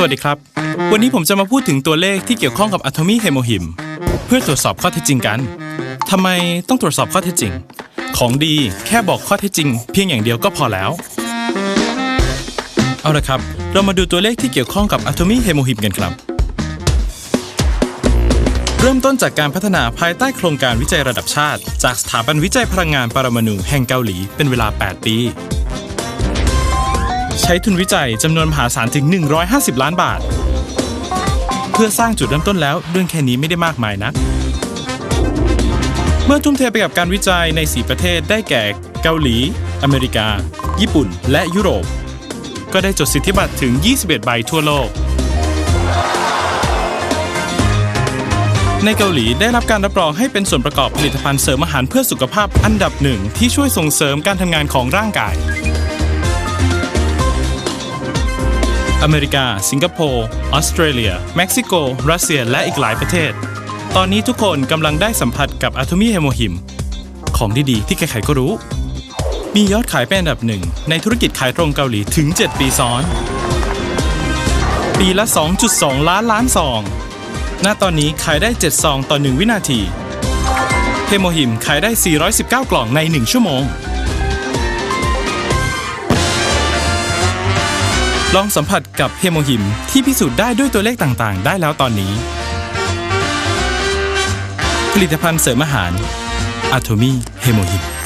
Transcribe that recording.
สวัสดีครับ วันนี้ผมจะมาพูดถึงตัวเลขที่เกี่ยวข้องกับอะโทมีเฮโมฮิม เพื่อตรวจสอบข้อเท็จจริงกันทำไมต้องตรวจสอบข้อเท็จจริง ของดีแค่บอกข้อเท็จจริง เพียงอย่างเดียวก็พอแล้ว เอาละครับ เรามาดูตัวเลขที่เกี่ยวข้องกับอะโทมีเฮโมฮิมกันครับ เริ่มต้นจากการพัฒนาภายใต้โครงการวิจัยระดับชาติ จากสถาบันวิจัยพลังงานปรมาณูแห่งเกาหลีเป็นเวลา 8 ปี ใช้ทุนวิจัยจำนวนมหาศาลถึง 150 ล้านบาท เพื่อสร้างจุดเริ่มต้นแล้วเรื่องแค่นี้ไม่ได้มากมายนักเมื่อทุ่มเทไปกับการวิจัยใน 4 ประเทศได้แก่ เกาหลี อเมริกา ญี่ปุ่น และยุโรป ก็ได้จดสิทธิบัตรถึง 21 ใบทั่วโลก ในเกาหลีได้รับการรับรองให้เป็นส่วนประกอบผลิตภัณฑ์เสริมอาหารเพื่อสุขภาพอันดับหนึ่งที่ช่วยส่งเสริมการทำงานของร่างกาย อเมริกา สิงคโปร์ออสเตรเลีย เม็กซิโก รัสเซีย และอีกหลายประเทศ ตอนนี้ทุกคนกำลังได้สัมผัสกับอะโทมีเฮโมฮิม ของดีๆ ที่ใครๆก็รู้ มียอดขายเป็นอันดับหนึ่ง ในธุรกิจขายตรงเกาหลีถึง 7 ปีซ้อน ปีละ 2.2 ล้านล้านซอง ณ ตอนนี้ขายได้ 7 ซองต่อ 1 วินาทีเฮโมฮิมขายได้ 419 กล่องใน 1 ชั่วโมง ลองสัมผัสกับเฮโมฮิมที่พิสูจน์ได้ด้วยตัวเลขต่างๆ ได้แล้วตอนนี้ ผลิตภัณฑ์เสริมอาหารอะโทมีเฮโมฮิม